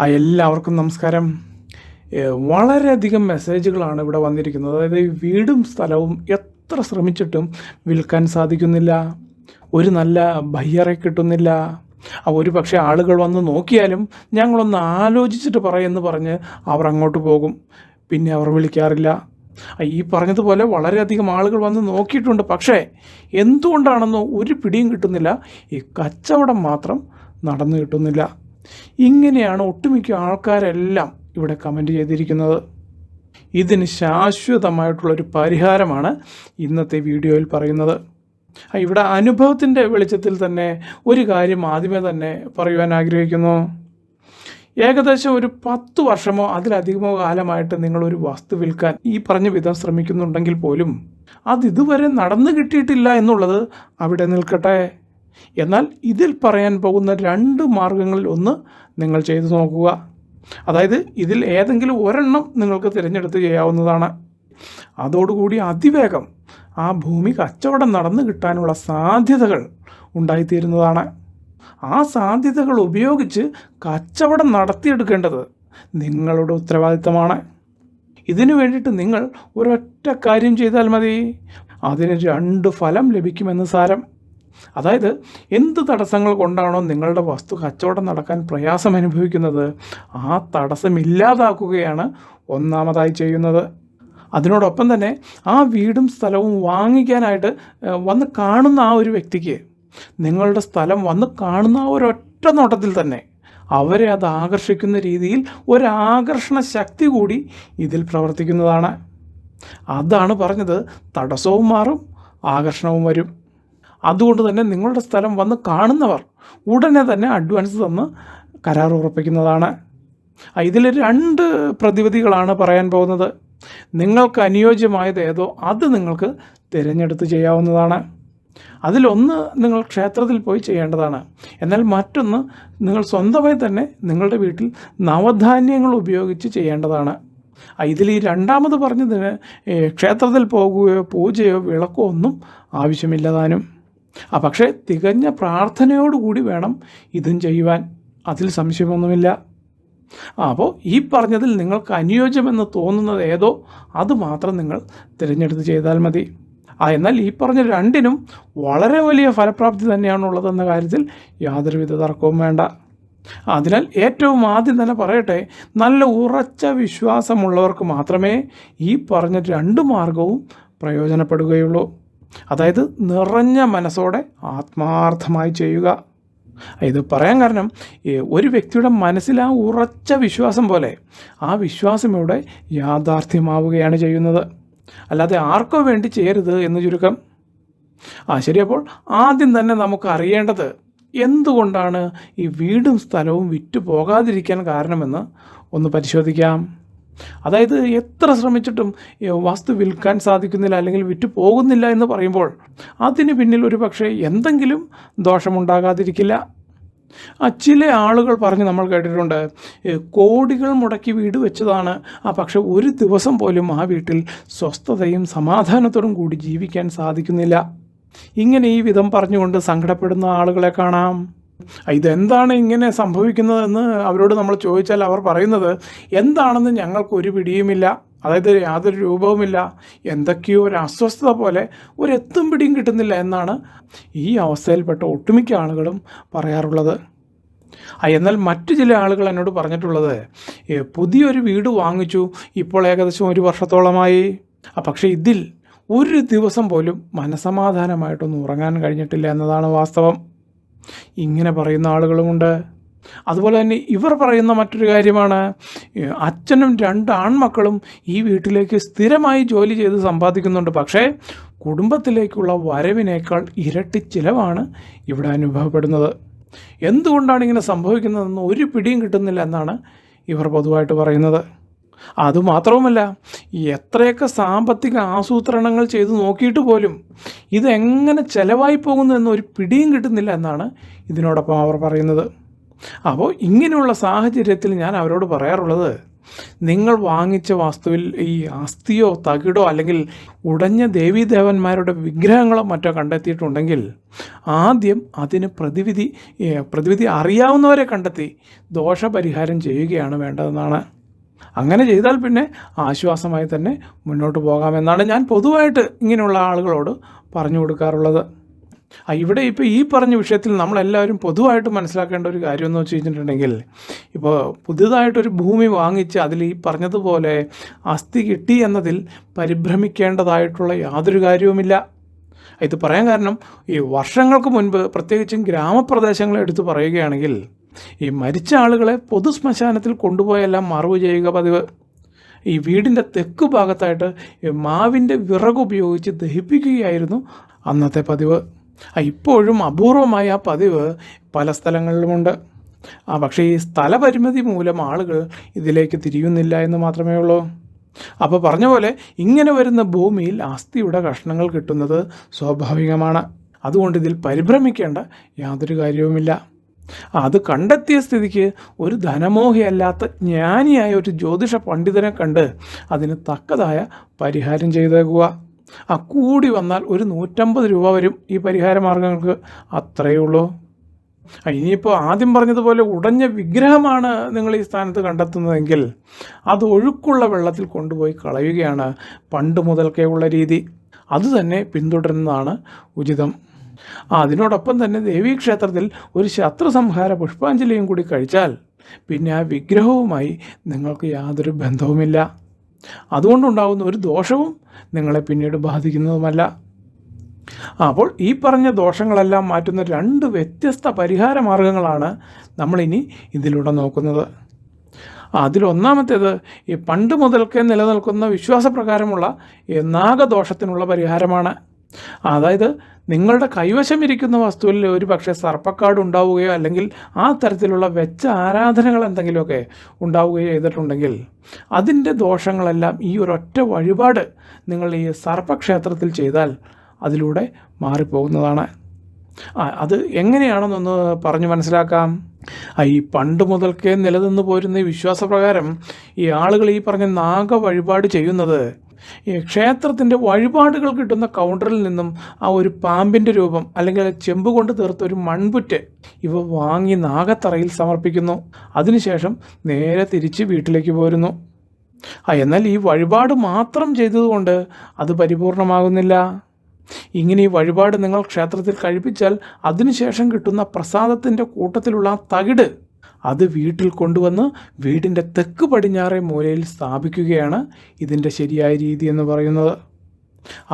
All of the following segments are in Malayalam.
ആ എല്ലാവർക്കും നമസ്കാരം. വളരെയധികം മെസ്സേജുകളാണ് ഇവിടെ വന്നിരിക്കുന്നത്. അതായത് വീടും സ്ഥലവും എത്ര ശ്രമിച്ചിട്ടും വിൽക്കാൻ സാധിക്കുന്നില്ല. ഒരു നല്ല ബയ്യറെ കിട്ടുന്നില്ല. ആ ഒരു പക്ഷേ ആളുകൾ വന്ന് നോക്കിയാലും ഞങ്ങളൊന്ന് ആലോചിച്ചിട്ട് പറയുമെന്ന് പറഞ്ഞ് അവർ അങ്ങോട്ട് പോകും. പിന്നെ അവർ വിളിക്കാറില്ല. ഈ പറഞ്ഞതുപോലെ വളരെയധികം ആളുകൾ വന്ന് നോക്കിയിട്ടുണ്ട്. പക്ഷേ എന്തുകൊണ്ടാണെന്നോ ഒരു പിടിയും കിട്ടുന്നില്ല. ഈ കച്ചവടം മാത്രം നടന്നു കിട്ടുന്നില്ല. ഇങ്ങനെയാണ് ഒട്ടുമിക്ക ആൾക്കാരെല്ലാം ഇവിടെ കമന്റ് ചെയ്തിരിക്കുന്നത്. ഇതിന് ശാശ്വതമായിട്ടുള്ളൊരു പരിഹാരമാണ് ഇന്നത്തെ വീഡിയോയിൽ പറയുന്നത്. ഇവിടെ അനുഭവത്തിന്റെ വെളിച്ചത്തിൽ തന്നെ ഒരു കാര്യം ആദ്യമേ തന്നെ പറയുവാൻ ആഗ്രഹിക്കുന്നു. ഏകദേശം ഒരു പത്ത് വർഷമോ അതിലധികമോ കാലമായിട്ട് നിങ്ങളൊരു വസ്തു വിൽക്കാൻ ഈ പറഞ്ഞ വിധം ശ്രമിക്കുന്നുണ്ടെങ്കിൽ പോലും അത് ഇതുവരെ നടന്നു കിട്ടിയിട്ടില്ല എന്നുള്ളത് അവിടെ നിൽക്കട്ടെ. എന്നാൽ ഇതിൽ പറയാൻ പോകുന്ന രണ്ട് മാർഗങ്ങളിൽ ഒന്ന് നിങ്ങൾ ചെയ്തു നോക്കുക. അതായത് ഇതിൽ ഏതെങ്കിലും ഒരെണ്ണം നിങ്ങൾക്ക് തിരഞ്ഞെടുത്ത് ചെയ്യാവുന്നതാണ്. അതോടുകൂടി അതിവേഗം ആ ഭൂമി കച്ചവടം നടന്നു കിട്ടാനുള്ള സാധ്യതകൾ ഉണ്ടായിത്തീരുന്നതാണ്. ആ സാധ്യതകൾ ഉപയോഗിച്ച് കച്ചവടം നടത്തിയെടുക്കേണ്ടത് നിങ്ങളുടെ ഉത്തരവാദിത്തമാണ്. ഇതിനു വേണ്ടിയിട്ട് നിങ്ങൾ ഒരൊറ്റ കാര്യം ചെയ്താൽ മതി. അതിന് രണ്ട് ഫലം ലഭിക്കുമെന്ന് സാരം. അതായത് എന്ത് തടസ്സങ്ങൾ കൊണ്ടാണോ നിങ്ങളുടെ വസ്തു കച്ചവടം നടക്കാൻ പ്രയാസം അനുഭവിക്കുന്നത് ആ തടസ്സം ഇല്ലാതാക്കുകയാണ് ഒന്നാമതായി ചെയ്യുന്നത്. അതിനോടൊപ്പം തന്നെ ആ വീടും സ്ഥലവും വാങ്ങിക്കാനായിട്ട് വന്ന് കാണുന്ന ആ ഒരു വ്യക്തിക്ക് നിങ്ങളുടെ സ്ഥലം വന്ന് കാണുന്ന ആ ഒരൊറ്റ നോട്ടത്തിൽ തന്നെ അവരെ അത് ആകർഷിക്കുന്ന രീതിയിൽ ഒരാകർഷണ ശക്തി കൂടി ഇതിൽ പ്രവർത്തിക്കുന്നതാണ്. അതാണ് പറഞ്ഞത് തടസ്സവും മാറും ആകർഷണവും വരും. അതുകൊണ്ട് തന്നെ നിങ്ങളുടെ സ്ഥലം വന്ന് കാണുന്നവർ ഉടനെ തന്നെ അഡ്വാൻസ് തന്ന് കരാർ ഉറപ്പിക്കുന്നതാണ്. ഇതിൽ രണ്ട് പ്രതിവിധികളാണ് പറയാൻ പോകുന്നത്. നിങ്ങൾക്ക് അനുയോജ്യമായത് ഏതോ അത് നിങ്ങൾക്ക് തിരഞ്ഞെടുത്ത് ചെയ്യാവുന്നതാണ്. അതിലൊന്ന് നിങ്ങൾ ക്ഷേത്രത്തിൽ പോയി ചെയ്യേണ്ടതാണ്. എന്നാൽ മറ്റൊന്ന് നിങ്ങൾ സ്വന്തമായി തന്നെ നിങ്ങളുടെ വീട്ടിൽ നവധാന്യങ്ങൾ ഉപയോഗിച്ച് ചെയ്യേണ്ടതാണ്. ഇതിൽ ഈ രണ്ടാമത് പറഞ്ഞതിന് ക്ഷേത്രത്തിൽ പോകുകയോ പൂജയോ വിളക്കോ ഒന്നും ആവശ്യമില്ലതാനും ആ പക്ഷേ തികഞ്ഞ പ്രാർത്ഥനയോടുകൂടി വേണം ഇതും ചെയ്യുവാൻ. അതിൽ സംശയമൊന്നുമില്ല. അപ്പോൾ ഈ പറഞ്ഞതിൽ നിങ്ങൾക്ക് അനുയോജ്യമെന്ന് തോന്നുന്നത് ഏതോ അത് മാത്രം നിങ്ങൾ തിരഞ്ഞെടുത്ത് ചെയ്താൽ മതി. ആ എന്നാൽ ഈ പറഞ്ഞ രണ്ടിനും വളരെ വലിയ ഫലപ്രാപ്തി തന്നെയാണുള്ളതെന്ന കാര്യത്തിൽ യാതൊരുവിധ തർക്കവും വേണ്ട. അതിനാൽ ഏറ്റവും ആദ്യം തന്നെ പറയട്ടെ നല്ല ഉറച്ച വിശ്വാസമുള്ളവർക്ക് മാത്രമേ ഈ പറഞ്ഞ രണ്ട് മാർഗവും പ്രയോജനപ്പെടുകയുള്ളൂ. അതായത് നിറഞ്ഞ മനസ്സോടെ ആത്മാർത്ഥമായി ചെയ്യുക. ഇത് പറയാൻ കാരണം ഒരു വ്യക്തിയുടെ മനസ്സിൽ ആ ഉറച്ച വിശ്വാസം പോലെ ആ വിശ്വാസം ഇവിടെ യാഥാർത്ഥ്യമാവുകയാണ് ചെയ്യുന്നത്. അല്ലാതെ ആർക്കോ വേണ്ടി ചെയ്യരുത് എന്ന് ചുരുക്കം. ആ ശരി അപ്പോൾ ആദ്യം തന്നെ നമുക്ക് അറിയേണ്ടത് എന്തുകൊണ്ടാണ് ഈ വീടും സ്ഥലവും വിറ്റു പോകാതിരിക്കാൻ കാരണമെന്ന് ഒന്ന് പരിശോധിക്കാം. അതായത് എത്ര ശ്രമിച്ചിട്ടും വസ്തു വിൽക്കാൻ സാധിക്കുന്നില്ല അല്ലെങ്കിൽ വിറ്റു പോകുന്നില്ല എന്ന് പറയുമ്പോൾ അതിന് പിന്നിൽ ഒരു പക്ഷേ എന്തെങ്കിലും ദോഷമുണ്ടാകാതിരിക്കില്ല. ചില ആളുകൾ പറഞ്ഞ് നമ്മൾ കേട്ടിട്ടുണ്ട് കോടികൾ മുടക്കി വീട് വെച്ചതാണ്. ആ പക്ഷെ ഒരു ദിവസം പോലും ആ വീട്ടിൽ സ്വസ്ഥതയും സമാധാനത്തോടും കൂടി ജീവിക്കാൻ സാധിക്കുന്നില്ല. ഇങ്ങനെ ഈ വിധം പറഞ്ഞുകൊണ്ട് സങ്കടപ്പെടുന്ന ആളുകളെ കാണാം. ഇതെന്താണ് ഇങ്ങനെ സംഭവിക്കുന്നതെന്ന് അവരോട് നമ്മൾ ചോദിച്ചാൽ അവർ പറയുന്നത് എന്താണെന്ന് ഞങ്ങൾക്ക് ഒരു പിടിയുമില്ല അതായത് യാതൊരു രൂപവുമില്ല എന്തൊക്കെയോ ഒരു അസ്വസ്ഥത പോലെ ഒരു എത്തും പിടിയും കിട്ടുന്നില്ല എന്നാണ് ഈ അവസ്ഥയിൽപ്പെട്ട ഒട്ടുമിക്ക ആളുകളും പറയാറുള്ളത്. എന്നാൽ മറ്റു ചില ആളുകൾ എന്നോട് പറഞ്ഞിട്ടുള്ളത് പുതിയൊരു വീട് വാങ്ങിച്ചു ഇപ്പോൾ ഏകദേശം ഒരു വർഷത്തോളമായി. പക്ഷേ ഇതിൽ ഒരു ദിവസം പോലും മനസമാധാനമായിട്ടൊന്നും ഉറങ്ങാൻ കഴിഞ്ഞിട്ടില്ല എന്നതാണ് വാസ്തവം. ഇങ്ങനെ പറയുന്ന ആളുകളുമുണ്ട് അതുപോലെ തന്നെ ഇവർ പറയുന്ന മറ്റൊരു കാര്യമാണ് അച്ഛനും രണ്ട് ആൺമക്കളും ഈ വീട്ടിലേക്ക് സ്ഥിരമായി ജോലി ചെയ്ത് സമ്പാദിക്കുന്നുണ്ട്. പക്ഷേ കുടുംബത്തിലേക്കുള്ള വരവിനേക്കാൾ ഇരട്ടി ചിലവാണ് ഇവിടെ അനുഭവപ്പെടുന്നത്. എന്തുകൊണ്ടാണ് ഇങ്ങനെ സംഭവിക്കുന്നതെന്ന് ഒരു പിടിയും കിട്ടുന്നില്ല എന്നാണ് ഇവർ പൊതുവായിട്ട് പറയുന്നത്. അതുമാത്രവുമല്ല എത്രയൊക്കെ സാമ്പത്തിക ആസൂത്രണങ്ങൾ ചെയ്തു നോക്കിയിട്ട് പോലും ഇതെങ്ങനെ ചിലവായി പോകുന്നു എന്നൊരു പിടിയും കിട്ടുന്നില്ല എന്നാണ് ഇതിനോടൊപ്പം അവർ പറയുന്നത്. അപ്പോൾ ഇങ്ങനെയുള്ള സാഹചര്യത്തിൽ ഞാൻ അവരോട് പറയാറുള്ളത് നിങ്ങൾ വാങ്ങിച്ച വാസ്തുവിൽ ഈ അസ്ഥിയോ തകിടോ അല്ലെങ്കിൽ ഉടഞ്ഞ ദേവീദേവന്മാരുടെ വിഗ്രഹങ്ങളോ മറ്റോ കണ്ടെത്തിയിട്ടുണ്ടെങ്കിൽ ആദ്യം അതിന് പ്രതിവിധി പ്രതിവിധി അറിയാവുന്നവരെ കണ്ടെത്തി ദോഷപരിഹാരം ചെയ്യുകയാണ് വേണ്ടതെന്നാണ്. അങ്ങനെ ചെയ്താൽ പിന്നെ ആശ്വാസമായി തന്നെ മുന്നോട്ട് പോകാമെന്നാണ് ഞാൻ പൊതുവായിട്ട് ഇങ്ങനെയുള്ള ആളുകളോട് പറഞ്ഞു കൊടുക്കാറുള്ളത്. ഇവിടെ ഇപ്പോൾ ഈ പറഞ്ഞ വിഷയത്തിൽ നമ്മളെല്ലാവരും പൊതുവായിട്ട് മനസ്സിലാക്കേണ്ട ഒരു കാര്യം എന്ന് വെച്ച് കഴിഞ്ഞിട്ടുണ്ടെങ്കിൽ ഇപ്പോൾ പുതിയതായിട്ടൊരു ഭൂമി വാങ്ങിച്ച് അതിൽ ഈ പറഞ്ഞതുപോലെ അസ്ഥി കിട്ടി എന്നതിൽ പരിഭ്രമിക്കേണ്ടതായിട്ടുള്ള യാതൊരു കാര്യവുമില്ല. ഇത് പറയാൻ കാരണം ഈ വർഷങ്ങൾക്ക് മുൻപ് പ്രത്യേകിച്ചും ഗ്രാമപ്രദേശങ്ങളെ എടുത്തു പറയുകയാണെങ്കിൽ ഈ മരിച്ച ആളുകളെ പൊതു ശ്മശാനത്തിൽ കൊണ്ടുപോയെല്ലാം മറവ് ചെയ്യുക പതിവ്. ഈ വീടിന്റെ തെക്ക് ഭാഗത്തായിട്ട് മാവിന്റെ വിറകുപയോഗിച്ച് ദഹിപ്പിക്കുകയായിരുന്നു അന്നത്തെ പതിവ്. ഇപ്പോഴും അപൂർവമായ ആ പതിവ് പല സ്ഥലങ്ങളിലുമുണ്ട്. ആ പക്ഷേ ഈ സ്ഥലപരിമിതി മൂലം ആളുകൾ ഇതിലേക്ക് തിരിയുന്നില്ല എന്ന് മാത്രമേ ഉള്ളൂ. അപ്പോൾ പറഞ്ഞ പോലെ ഇങ്ങനെ വരുന്ന ഭൂമിയിൽ അസ്ഥിയുടെ കഷ്ണങ്ങൾ കിട്ടുന്നത് സ്വാഭാവികമാണ്. അതുകൊണ്ട് ഇതിൽ പരിഭ്രമിക്കേണ്ട യാതൊരു കാര്യവുമില്ല. അത് കണ്ടെത്തിയ സ്ഥിതിക്ക് ഒരു ധനമോഹിയല്ലാത്ത ജ്ഞാനിയായ ഒരു ജ്യോതിഷ പണ്ഡിതനെ കണ്ട് അതിന് തക്കതായ പരിഹാരം ചെയ്തേക്കുക. ആ കൂടി വന്നാൽ ഒരു നൂറ്റമ്പത് രൂപ വരും ഈ പരിഹാര മാർഗങ്ങൾക്ക് അത്രയേ ഉള്ളൂ. ഇനിയിപ്പോൾ ആദ്യം പറഞ്ഞതുപോലെ ഉടഞ്ഞ വിഗ്രഹമാണ് നിങ്ങൾ ഈ സ്ഥാനത്ത് കണ്ടെത്തുന്നതെങ്കിൽ അത് ഒഴുക്കുള്ള വെള്ളത്തിൽ കൊണ്ടുപോയി കളയുകയാണ് പണ്ട് മുതൽക്കേ ഉള്ള രീതി. അതുതന്നെ പിന്തുടരുന്നതാണ് ഉചിതം. അതിനോടൊപ്പം തന്നെ ദേവീക്ഷേത്രത്തിൽ ഒരു ശത്രു സംഹാര പുഷ്പാഞ്ജലിയും കൂടി കഴിച്ചാൽ പിന്നെ ആ വിഗ്രഹവുമായി നിങ്ങൾക്ക് യാതൊരു ബന്ധവുമില്ല. അതുകൊണ്ടുണ്ടാകുന്ന ഒരു ദോഷവും നിങ്ങളെ പിന്നീട് ബാധിക്കുന്നതുമല്ല. അപ്പോൾ ഈ പറഞ്ഞ ദോഷങ്ങളെല്ലാം മാറ്റുന്ന രണ്ട് വ്യത്യസ്ത പരിഹാര മാർഗങ്ങളാണ് നമ്മളിനി ഇതിലൂടെ നോക്കുന്നത്. അതിലൊന്നാമത്തേത് ഈ പണ്ട് മുതൽക്കേ നിലനിൽക്കുന്ന വിശ്വാസപ്രകാരമുള്ള നാഗദോഷത്തിനുള്ള പരിഹാരമാണ്. അതായത് നിങ്ങളുടെ കൈവശം ഇരിക്കുന്ന വസ്തുവിൽ ഒരു പക്ഷേ സർപ്പക്കാട് ഉണ്ടാവുകയോ അല്ലെങ്കിൽ ആ തരത്തിലുള്ള വെച്ച ആരാധനകൾ എന്തെങ്കിലുമൊക്കെ ഉണ്ടാവുകയോ ചെയ്തിട്ടുണ്ടെങ്കിൽ അതിന്റെ ദോഷങ്ങളെല്ലാം ഈ ഒരൊറ്റ വഴിപാട് നിങ്ങൾ ഈ സർപ്പക്ഷേത്രത്തിൽ ചെയ്താൽ അതിലൂടെ മാറിപ്പോകുന്നതാണ്. അത് എങ്ങനെയാണെന്നൊന്ന് പറഞ്ഞു മനസ്സിലാക്കാം. ഈ പണ്ട് മുതൽക്കേ നിലനിന്ന് പോരുന്ന ഈ വിശ്വാസപ്രകാരം ഈ ആളുകൾ ഈ പറഞ്ഞ നാഗ വഴിപാട് ചെയ്യുന്നത് ഈ ക്ഷേത്രത്തിന്റെ വഴിപാടുകൾ കിട്ടുന്ന കൗണ്ടറിൽ നിന്നും ആ ഒരു പാമ്പിന്റെ രൂപം അല്ലെങ്കിൽ ചെമ്പ് കൊണ്ട് തീർത്ത ഒരു മൺപുറ്റ് ഇവ വാങ്ങി നാഗത്തറയിൽ സമർപ്പിക്കുന്നു. അതിനുശേഷം നേരെ തിരിച്ച് വീട്ടിലേക്ക് പോരുന്നു. ആ എന്നാൽ ഈ വഴിപാട് മാത്രം ചെയ്തതുകൊണ്ട് അത് പരിപൂർണമാകുന്നില്ല. ഇങ്ങനെ ഈ വഴിപാട് നിങ്ങൾ ക്ഷേത്രത്തിൽ കഴിപ്പിച്ചാൽ അതിനുശേഷം കിട്ടുന്ന പ്രസാദത്തിന്റെ കൂട്ടത്തിലുള്ള തകിട് അത് വീട്ടിൽ കൊണ്ടുവന്ന് വീടിന്റെ തെക്ക് പടിഞ്ഞാറേ മൂലയിൽ സ്ഥാപിക്കുകയാണ് ഇതിന്റെ ശരിയായ രീതി എന്ന് പറയുന്നത്.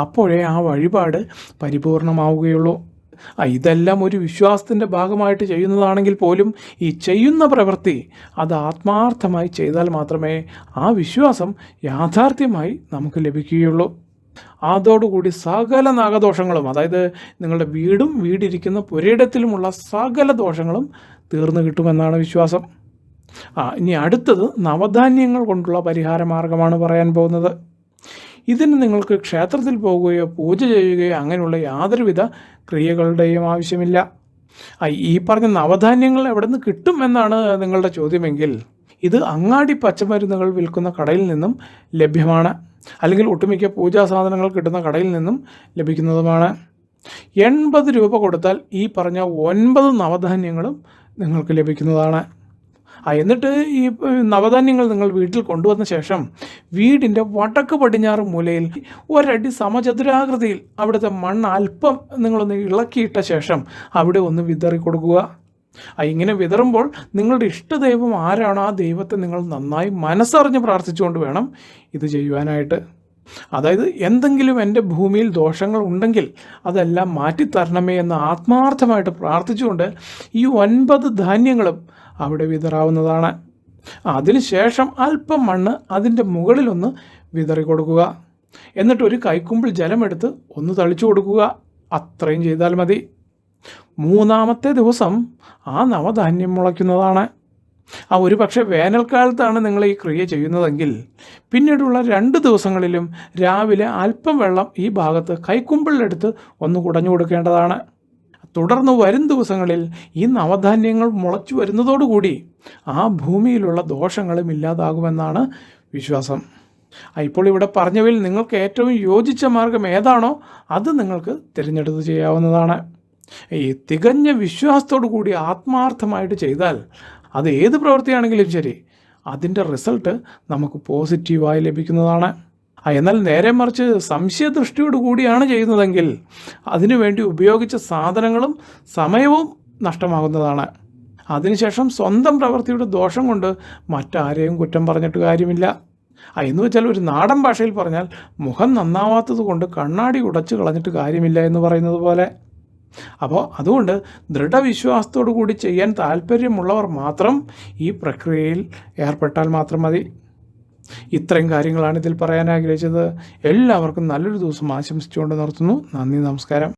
അപ്പോഴേ ആ വഴിപാട് പരിപൂർണമാവുകയുള്ളൂ. ഇതെല്ലാം ഒരു വിശ്വാസത്തിന്റെ ഭാഗമായിട്ട് ചെയ്യുന്നതാണെങ്കിൽ പോലും ഈ ചെയ്യുന്ന പ്രവൃത്തി അത് ആത്മാർത്ഥമായി ചെയ്താൽ മാത്രമേ ആ വിശ്വാസം യാഥാർത്ഥ്യമായി നമുക്ക് ലഭിക്കുകയുള്ളൂ. അതോടുകൂടി സകല നാഗദോഷങ്ങളും അതായത് നിങ്ങളുടെ വീടും വീടിരിക്കുന്ന പുരയിടത്തിലുമുള്ള സകല ദോഷങ്ങളും തീർന്നു കിട്ടുമെന്നാണ് വിശ്വാസം. ആ ഇനി അടുത്തത് നവധാന്യങ്ങൾ കൊണ്ടുള്ള പരിഹാര മാർഗമാണ് പറയാൻ പോകുന്നത്. ഇതിന് നിങ്ങൾക്ക് ക്ഷേത്രത്തിൽ പോകുകയോ പൂജ ചെയ്യുകയോ അങ്ങനെയുള്ള യാതൊരുവിധ ക്രിയകളുടെയും ആവശ്യമില്ല. ഈ പറഞ്ഞ നവധാന്യങ്ങൾ എവിടെ നിന്ന് കിട്ടും എന്നാണ് നിങ്ങളുടെ ചോദ്യമെങ്കിൽ ഇത് അങ്ങാടി പച്ചമരുന്നുകൾ വിൽക്കുന്ന കടയിൽ നിന്നും ലഭ്യമാണ്. അല്ലെങ്കിൽ ഒട്ടുമിക്ക പൂജാ സാധനങ്ങൾ കിട്ടുന്ന കടയിൽ നിന്നും ലഭിക്കുന്നതുമാണ്. എൺപത് രൂപ കൊടുത്താൽ ഈ പറഞ്ഞ ഒൻപത് നവധാന്യങ്ങളും നിങ്ങൾക്ക് ലഭിക്കുന്നതാണ്. എന്നിട്ട് ഈ നവധാന്യങ്ങൾ നിങ്ങൾ വീട്ടിൽ കൊണ്ടുവന്ന ശേഷം വീടിന്റെ വടക്ക് പടിഞ്ഞാറ് മൂലയിൽ ഒരടി സമചതുരാകൃതിയിൽ അവിടുത്തെ മണ്ണ് അല്പം നിങ്ങളൊന്ന് ഇളക്കിയിട്ട ശേഷം അവിടെ ഒന്ന് വിതറി കൊടുക്കുക. ഇങ്ങനെ വിതറുമ്പോൾ നിങ്ങളുടെ ഇഷ്ടദൈവം ആരാണ്? ആ ദൈവത്തെ നിങ്ങൾ നന്നായി മനസ്സറിഞ്ഞ് പ്രാർത്ഥിച്ചുകൊണ്ട് വേണം ഇത് ചെയ്യുവാനായിട്ട്. അതായത് എന്തെങ്കിലും എന്റെ ഭൂമിയിൽ ദോഷങ്ങൾ ഉണ്ടെങ്കിൽ അതെല്ലാം മാറ്റിത്തരണമേ എന്ന് ആത്മാർത്ഥമായിട്ട് പ്രാർത്ഥിച്ചുകൊണ്ട് ഈ ഒൻപത് ധാന്യങ്ങളും അവിടെ വിതറാവുന്നതാണ്. അതിനുശേഷം അല്പം മണ്ണ് അതിന്റെ മുകളിലൊന്ന് വിതറി കൊടുക്കുക. എന്നിട്ട് ഒരു കൈക്കുമ്പിൾ ജലമെടുത്ത് ഒന്ന് തളിച്ചു കൊടുക്കുക. അത്രയും ചെയ്താൽ മതി. മൂന്നാമത്തെ ദിവസം ആ നവധാന്യം മുളയ്ക്കുന്നതാണ്. ആ ഒരു പക്ഷേ വേനൽക്കാലത്താണ് നിങ്ങൾ ഈ ക്രിയ ചെയ്യുന്നതെങ്കിൽ പിന്നീടുള്ള രണ്ട് ദിവസങ്ങളിലും രാവിലെ അല്പം വെള്ളം ഈ ഭാഗത്ത് കൈക്കുമ്പിളിലെടുത്ത് ഒന്ന് കുടഞ്ഞു കൊടുക്കേണ്ടതാണ്. തുടർന്ന് വരും ദിവസങ്ങളിൽ ഈ നവധാന്യങ്ങൾ മുളച്ചു വരുന്നതോടുകൂടി ആ ഭൂമിയിലുള്ള ദോഷങ്ങളും ഇല്ലാതാകുമെന്നാണ് വിശ്വാസം. ഇപ്പോൾ ഇവിടെ പറഞ്ഞവയിൽ നിങ്ങൾക്ക് ഏറ്റവും യോജിച്ച മാർഗം ഏതാണോ അത് നിങ്ങൾക്ക് തിരഞ്ഞെടുത്ത് ചെയ്യാവുന്നതാണ്. ഈ തികഞ്ഞ വിശ്വാസത്തോടു കൂടി ആത്മാർത്ഥമായിട്ട് ചെയ്താൽ അത് ഏത് പ്രവൃത്തിയാണെങ്കിലും ശരി അതിന്റെ റിസൾട്ട് നമുക്ക് പോസിറ്റീവായി ലഭിക്കുന്നതാണ്. എന്നാൽ നേരെ മറിച്ച് സംശയദൃഷ്ടിയോട് കൂടിയാണ് ചെയ്യുന്നതെങ്കിൽ അതിനുവേണ്ടി ഉപയോഗിച്ച സാധനങ്ങളും സമയവും നഷ്ടമാകുന്നതാണ്. അതിനുശേഷം സ്വന്തം പ്രവൃത്തിയുടെ ദോഷം കൊണ്ട് മറ്റാരെയും കുറ്റം പറഞ്ഞിട്ട് കാര്യമില്ല. എന്ന് വെച്ചാൽ ഒരു നാടൻ ഭാഷയിൽ പറഞ്ഞാൽ മുഖം നന്നാവാത്തത് കൊണ്ട് കണ്ണാടി ഉടച്ചു കളഞ്ഞിട്ട് കാര്യമില്ല എന്ന് പറയുന്നത് പോലെ. അപ്പോൾ അതുകൊണ്ട് ദൃഢവിശ്വാസത്തോടു കൂടി ചെയ്യാൻ താല്പര്യമുള്ളവർ മാത്രം ഈ പ്രക്രിയയിൽ ഏർപ്പെട്ടാൽ മാത്രം മതി. ഇത്രയും കാര്യങ്ങളാണ് ഇതിൽ പറയാൻ ആഗ്രഹിച്ചത്. എല്ലാവർക്കും നല്ലൊരു ദിവസം ആശംസിച്ചുകൊണ്ട് നിർത്തുന്നു. നന്ദി നമസ്കാരം.